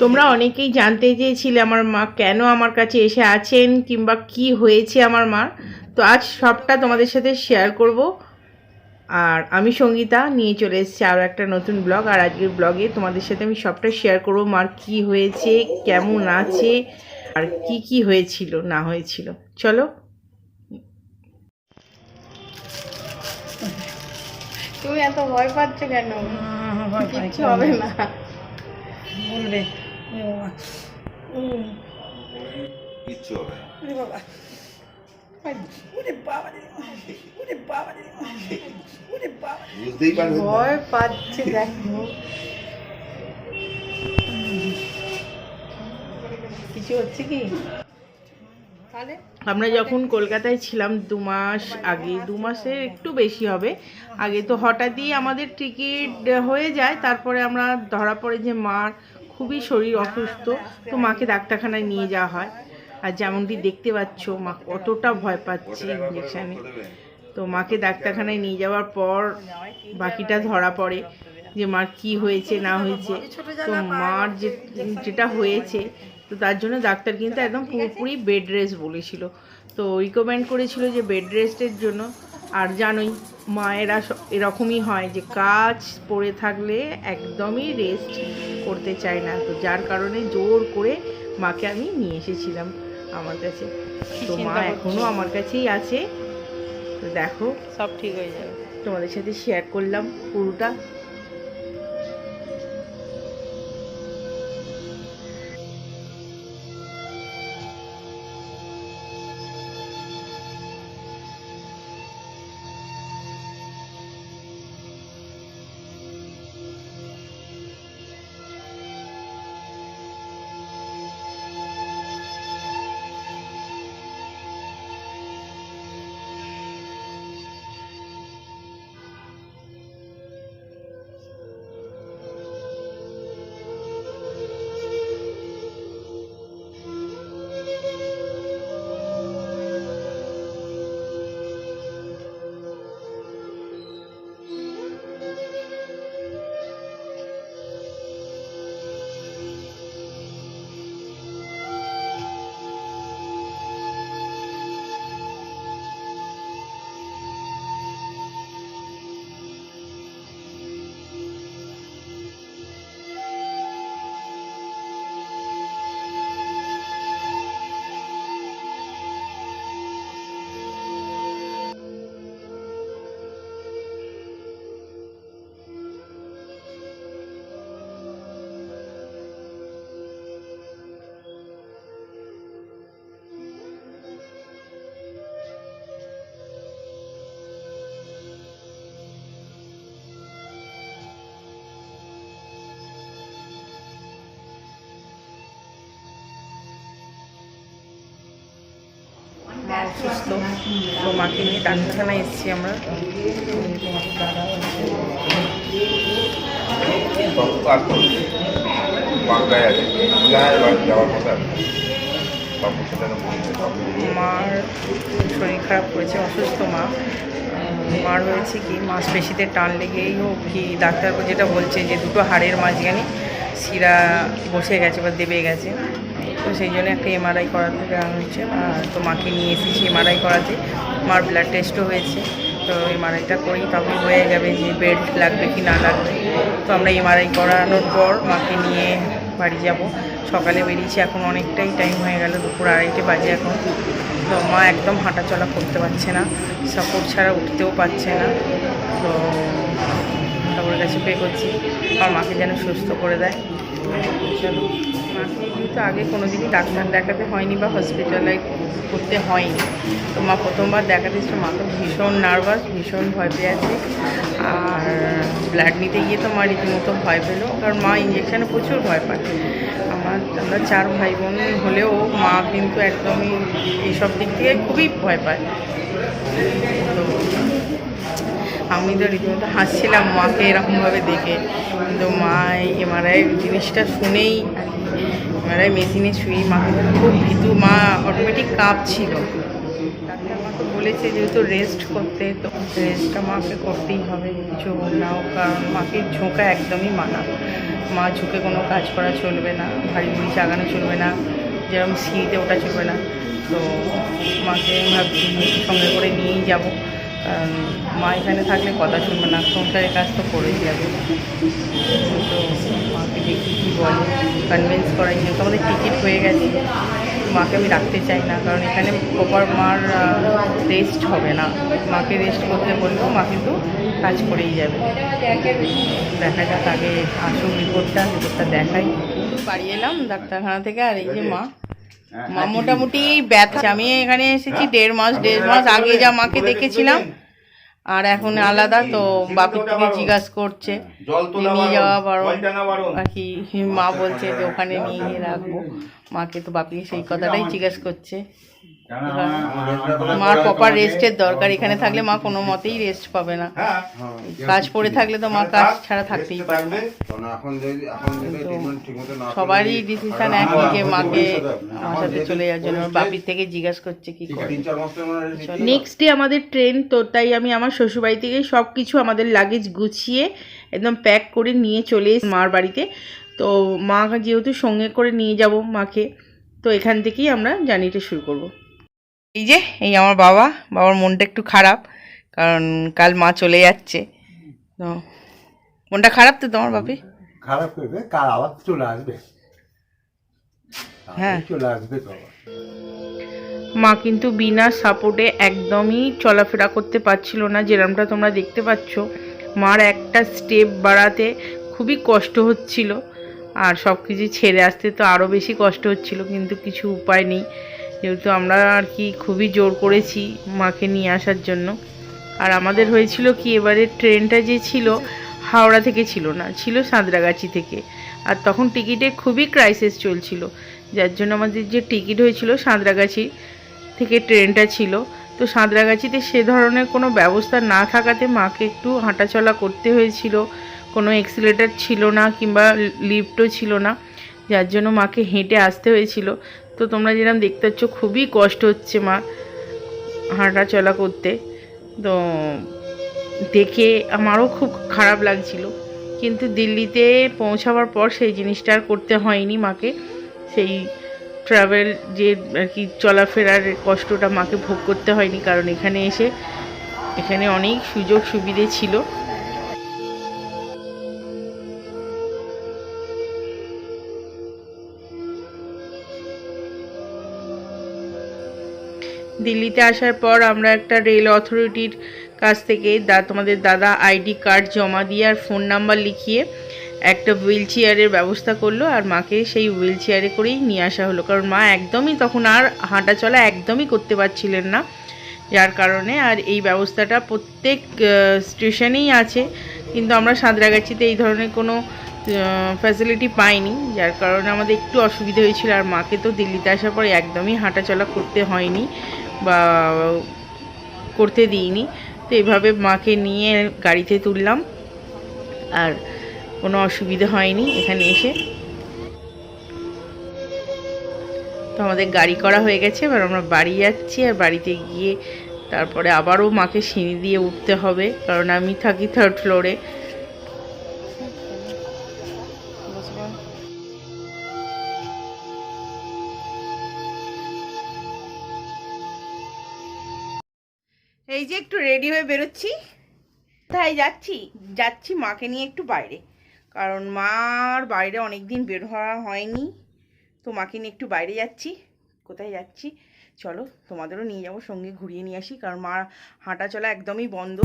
তোমরা অনেকেই জানতে চেয়েছিলে আমার মা কেন আমার কাছে এসে আছেন কিংবা কি হয়েছে আমার মার তো আজ সবটা তোমাদের সাথে শেয়ার করব। আর আমি সঙ্গীতা নিয়ে চলে এসেছি আরও একটা নতুন ব্লগ আর আজকের ব্লগে তোমাদের সাথে আমি সবটা শেয়ার করব মার কি হয়েছে কেমন আছে আর কি কি হয়েছিল না হয়েছিল। চলো। তুমি এত ভয় পাচ্ছ কেন? কিচ্ছু হবে না। বলবে। ভয় পাচ্ছে কিছু হচ্ছে কি আমরা যখন কলকাতায় ছিলাম দু মাস আগে, দু মাসের একটু বেশি হবে। আগে তো হঠাৎই আমাদের টিকিট হয়ে যায়, তারপরে আমরা ধরা পড়ে যে মার খুবই শরীর অসুস্থ, তো মাকে ডাক্তারখানায় নিয়ে যাওয়া হয়। আর যেমনটি দেখতে পাচ্ছ, মা কতটা ভয় পাচ্ছে ইঞ্জেকশানে। তো মাকে ডাক্তারখানায় নিয়ে যাওয়ার পর বাকিটা ধরা পড়ে যে মার কি হয়েছে, না হয়েছে। তো মার যে, যেটা হয়েছে, তো তার জন্য ডাক্তার কিন্তু একদম পুরোপুরি বেড রেস্ট বলেছিল। তো রিকমেন্ড করেছিল যে বেড রেস্টের জন্য আর জানোই মায়েরা এরকমই হয় যে কাজ পড়ে থাকলে একদমই রেস্ট করতে চায় না। তো যার কারণে জোর করে মাকে আমি নিয়ে এসেছিলাম আমার কাছে। তো মা এখনও আমার কাছেই আছে। তো দেখো সব ঠিক হয়ে যাবে। তোমাদের সাথে শেয়ার করলাম পুরোটা। অসুস্থ তো মাকে নিয়ে ডাক্তারখানায় এসেছি আমরা। মার শরীর খারাপ করেছে অসুস্থ মা। মার হয়েছে কি মাংসপেশিতে টান লেগেই হোক কি ডাক্তার যেটা বলছে যে দুটো হাড়ের মাঝখানে শিরা বসে গেছে বা দেবে গেছে। তো সেই জন্য একটা এমআরআই করাতে দেওয়া হচ্ছে আর তো মাকে নিয়ে এসেছি এমআরআই করাতে। মার ব্লাড টেস্টও হয়েছে। তো এমআরআইটা করি তখন হয়ে যাবে যে বেড লাগবে কি না লাগবে। তো আমরা এমআরআই করানোর পর মাকে নিয়ে বাড়ি যাব। সকালে বেরিয়েছি, এখন অনেকটাই টাইম হয়ে গেল, দুপুর আড়াইটে বাজে এখন। তো মা একদম হাঁটাচলা করতে পারছে না সাপোর্ট ছাড়া উঠতেও পারছে না। তো ঠাকুরের কাছে পে করছি আর মাকে যেন সুস্থ করে দেয়। মাকে কিন্তু আগে কোনো দিনই ডাক্তার দেখাতে হয়নি বা হসপিটালে করতে হয়নি। তো মা প্রথমবার দেখাতে এসেছে, মা তো ভীষণ নার্ভাস ভীষণ ভয় পেয়ে আছে। আর ব্লাড নিতে গিয়ে তো মা রীতিমতো ভয় পেল, কারণ মা ইঞ্জেকশানে প্রচুর ভয় পায়। আমার, আমরা চার ভাই বোন হলেও মা কিন্তু একদমই এইসব দিক থেকে খুবই ভয় পায়। তো আমি তো রীতিমতো হাসছিলাম মাকে এরকমভাবে দেখে। কিন্তু মা এমআরআই জিনিসটা শুনেই আর কি এমআরআই মেশিনে শুয়েই মাকে খুব ভীতু, মা অটোমেটিক কাঁপছিল। ডাক্তার মাকে বলে বলেছে যেহেতু রেস্ট করতে, তো রেস্টটা মাকে করতেই হবে, কিছু নাও কারণ মাকে ঝোঁকা একদমই মানা। মা ঝুঁকে কোনো কাজ করা চলবে না, ভারী ভুড়ি চাগানো চলবে না, যেরকম সিঁড়িতে ওটা চলবে না। তো মাকে ভাবছি সঙ্গে করে নিয়েই যাব। মা এখানে থাকলে কথা শুনবে না, সংসারের কাজ তো করেই যাবে। তো মাকে দেখি কী বলে কনভিন্স করাই যেহেতু আমাদের টিকিট হয়ে গেছে। মাকে আমি রাখতে চাই না, কারণ এখানে প্রপার মার রেস্ট হবে না। মাকে রেস্ট করতে বললেও মা কিন্তু কাজ করেই যাবে। দেখা যাক আগে আসুক রিপোর্টটা রিপোর্টটা দেখাই। বাড়ি এলাম ডাক্তারখানা থেকে, আর এই যে মা। মোটামুটি ব্যথা আমি এখানে এসেছি দেড় মাস দেড় মাস আগে যা মাকে দেখেছিলাম। আর এখন আলাদা তো বাপির থেকে জিজ্ঞাসা করছে। জল নিয়ে যাওয়া বারণ। আর কি মা বলছে যে ওখানে নিয়ে গিয়ে রাখব। মাকে তো বাপি সেই কথাটাই জিজ্ঞাসা করছে। মার প্রপার রেস্টের দরকার। এখানে থাকলে মা কোনো মতেই রেস্ট পাবে না। হ্যাঁ। কাজ পড়ে থাকলে তো মা কাজ ছাড়া থাকতেই পারে। না কারণ এখন যদি এখন যদি তো ট্রিটমেন্ট ঠিকমতো না সবারই ডিসিশন একই যে মাকে আমার সাথে চলে যাওয়ার জন্য বাপির থেকে জিজ্ঞাসা করছে কি করে। নেক্সট ডে আমাদের ট্রেন তো তাই আমি আমার শ্বশুরবাড়ি থেকে সব কিছু আমাদের লাগেজ গুছিয়ে একদম প্যাক করে নিয়ে চলে এসেছি মার বাড়িতে। তো মা যেহেতু সঙ্গে করে নিয়ে যাব মাকে তো এখান থেকেই আমরা জার্নিটা শুরু করব। এই যে এই আমার বাবা বাবার মনটা একটু খারাপ কারণ কাল মা চলে যাচ্ছে। তো মনটা খারাপ তো তোমার বাপি? খারাপ করবে কাল আবার চলে আসবে। হ্যাঁ। চলে আসবে তো। মা কিন্তু বিনা সাপোর্টে একদমই চলাফেরা করতে পারছিল না, যেরমটা তোমরা দেখতে পাচ্ছ। মার একটা স্টেপ বাড়াতে খুবই কষ্ট হচ্ছিল, আর সব কিছু ছেড়ে আসতে তো আরও বেশি কষ্ট হচ্ছিল, কিন্তু কিছু উপায় নেই। যেহেতু আমরা আর কি খুবই জোর করেছি মাকে নিয়ে আসার জন্য। আর আমাদের হয়েছিল কি, এবারে ট্রেনটা যে ছিল, হাওড়া থেকে ছিল না, ছিল সাঁতরাগাছি থেকে। আর তখন টিকিটের খুবই ক্রাইসিস চলছিল, যার জন্য আমাদের যে টিকিট হয়েছিল সাঁতরাগাছি থেকে ট্রেনটা ছিল। তো সাঁতরাগাছিতে সে ধরনের কোনো ব্যবস্থা না থাকাতে মাকে একটু হাঁটাচলা করতে হয়েছিল। কোনো এক্সিলেটার ছিল না কিংবা লিফটও ছিল না, যার জন্য মাকে হেঁটে আসতে হয়েছিল। তো তোমরা যেরকম দেখতে পাচ্ছ, খুবই কষ্ট হচ্ছে মা হাঁটাচলা করতে। তো দেখে আমারও খুব খারাপ লাগছিল। কিন্তু দিল্লিতে পৌঁছাবার পর সেই জিনিসটা আর করতে হয়নি মাকে। সেই ট্রাভেল যে আর কি চলাফেরার কষ্টটা মাকে ভোগ করতে হয়নি, কারণ এখানে এসে এখানে অনেক সুযোগ সুবিধে ছিল। দিল্লিতে আসার পর আমরা একটা রেল অথরিটির কাছ থেকে দা, তোমাদের দাদা আইডি কার্ড জমা দিয়ে আর ফোন নাম্বার লিখিয়ে একটা হুইল চেয়ারের ব্যবস্থা করল আর মাকে সেই হুইল চেয়ারে করেই নিয়ে আসা হলো। কারণ মা একদমই তখন আর হাঁটা চলা একদমই করতে পারছিলেন না। যার কারণে আর এই ব্যবস্থাটা প্রত্যেক স্টেশনেই আছে। কিন্তু আমরা সাঁতরাগাছিতে এই ধরনের কোনো ফ্যাসিলিটি পাইনি। যার কারণে আমাদের একটু অসুবিধা হয়েছিল। আর মাকে তো দিল্লিতে আসার পরে একদমই হাঁটাচলা করতে হয়নি বা করতে দিইনি। তো এইভাবে মাকে নিয়ে গাড়িতে তুললাম। আর কোনো অসুবিধা হয়নি এখানে এসে। তো আমাদের গাড়ি করা হয়ে গেছে, এবার আমরা বাড়ি যাচ্ছি আর বাড়িতে গিয়ে তারপরে আবারও মাকে সিঁড়ি দিয়ে উঠতে হবে, কারণ আমি থাকি থার্ড ফ্লোরে এই যে একটু রেডি হয়ে বেরোচ্ছি। কোথায় যাচ্ছি? যাচ্ছি মাকে নিয়ে একটু বাইরে। কারণ মার বাইরে অনেক দিন বের হওয়া হয়নি। তো মাকে নিয়ে একটু বাইরে যাচ্ছি। কোথায় যাচ্ছি? চলো তোমাদেরও নিয়ে যাব, সঙ্গে ঘুরিয়ে নিয়ে আসি। কারণ মা হাঁটা চলা একদমই বন্ধ।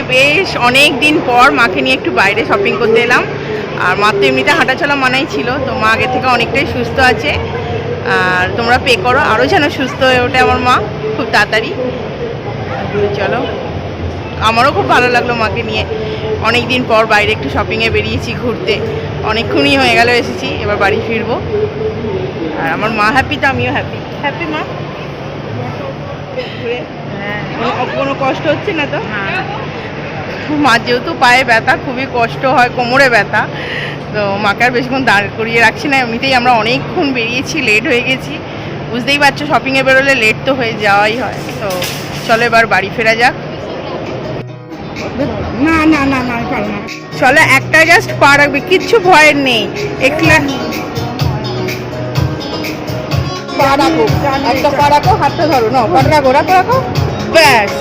বেশ অনেক দিন পর মাকে নিয়ে একটু বাইরে শপিং করতে এলাম। আর মা তো এমনিতে হাঁটাচলা মানাই ছিল তো মা আগে থেকে অনেকটাই সুস্থ আছে। আর তোমরা পে করো আরও যেন সুস্থ হয়ে ওঠে আমার মা খুব তাড়াতাড়ি। চলো আমারও খুব ভালো লাগল মাকে নিয়ে। অনেক দিন পর বাইরে একটু শপিংয়ে বেরিয়েছি ঘুরতে। অনেকক্ষণই হয়ে গেল এসেছি এবার বাড়ি ফিরবো। আর আমার মা হ্যাপি তো আমিও হ্যাপি হ্যাপি মা? ঘুরে কোনো- কোনো কষ্ট হচ্ছে না তো? মার যেহেতু পায়ে ব্যথা খুবই কষ্ট হয় কোমরে ব্যথা তো মাকে আর বেশিক্ষণ দাঁড় করিয়ে রাখছি না। এমনিতেই আমরা অনেকক্ষণ বেরিয়েছি লেট হয়ে গেছি। বুঝতেই পারছ শপিংয়ে বেরোলে লেট তো হয়ে যাওয়াই হয়। তো চলো এবার বাড়ি ফেরা যাক। না না না না চলো একটা জাস্ট পা রাখবে কিচ্ছু ভয়ের নেই। একটু পা রাখো একটা পা রাখো হাতটা ধরো না পাটা রাখো রাখো রাখো। ব্যাস।